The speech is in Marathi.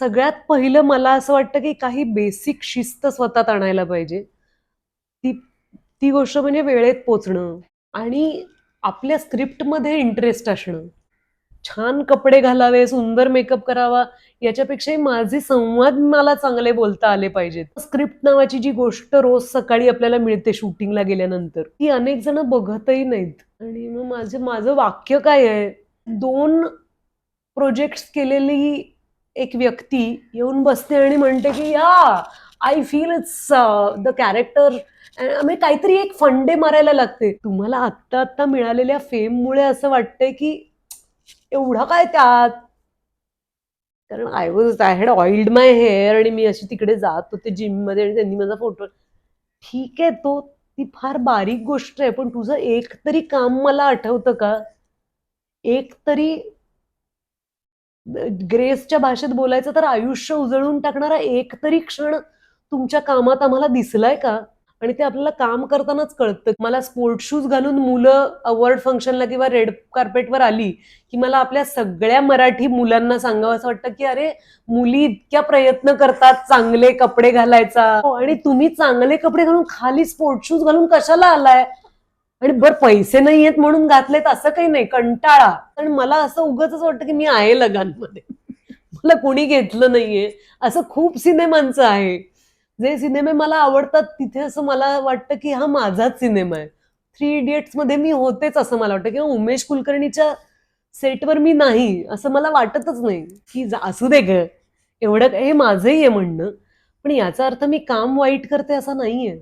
सगळ्यात पहिलं मला असं वाटतं की काही बेसिक शिस्त स्वतःत आणायला पाहिजे. ती ती गोष्ट म्हणजे वेळेत पोचणं आणि आपल्या स्क्रिप्टमध्ये इंटरेस्ट असणं. छान कपडे घालावे सुंदर मेकअप करावा याच्यापेक्षाही माझे संवाद मला चांगले बोलता आले पाहिजेत. स्क्रिप्ट नावाची जी गोष्ट रोज सकाळी आपल्याला मिळते शूटिंगला गेल्यानंतर ती अनेक जण बघतही नाहीत. आणि मग माझं माझं वाक्य काय आहे? दोन प्रोजेक्ट्स केलेली एक व्यक्ती येऊन बसते आणि म्हणते की या I feel it's the character आम्ही काहीतरी एक फंडे मारायला लागते. तुम्हाला आत्ता आत्ता मिळालेल्या फेममुळे असं वाटतंय की एवढा काय त्यात? कारण I was I had oiled my hair आणि मी अशी तिकडे जात होते जिममध्ये आणि त्यांनी माझा फोटो ठीक आहे तो ती फार बारीक गोष्ट आहे पण तुझं एक तरी काम मला आठवतं का? एक तरी ग्रेसच्या भाषेत बोलायचं तर आयुष्य उजळून टाकणारा एक तरी क्षण तुमच्या कामात आम्हाला दिसलाय का? आणि ते आपल्याला काम करतानाच कळतं. मला स्पोर्ट शूज घालून मुलं अवॉर्ड फंक्शनला किंवा रेड कार्पेटवर आली की मला आपल्या सगळ्या मराठी मुलांना सांगावं असं वाटतं की अरे मुली इतक्या प्रयत्न करतात चांगले कपडे घालायचा. आणि तुम्ही चांगले कपडे घालून खाली स्पोर्ट शूज घालून कशाला आलाय? आणि बर पैसे नाही आहेत म्हणून घातलेत असं काही नाही कंटाळा. पण मला असं उगच वाटतं की मी आहे लगांमध्ये मला कोणी घेतलं नाहीये. असं खूप सिनेमांचं आहे. जे सिनेमे मला आवडतात तिथे असं मला वाटतं की हा माझाच सिनेमा आहे. थ्री इडियट्समध्ये मी होतेच असं मला वाटतं. किंवा उमेश कुलकर्णीच्या सेटवर मी नाही असं मला वाटतच नाही. की असू दे ग. एवढं हे माझंही आहे म्हणणं. पण याचा अर्थ मी काम वाईट करते असा नाहीये.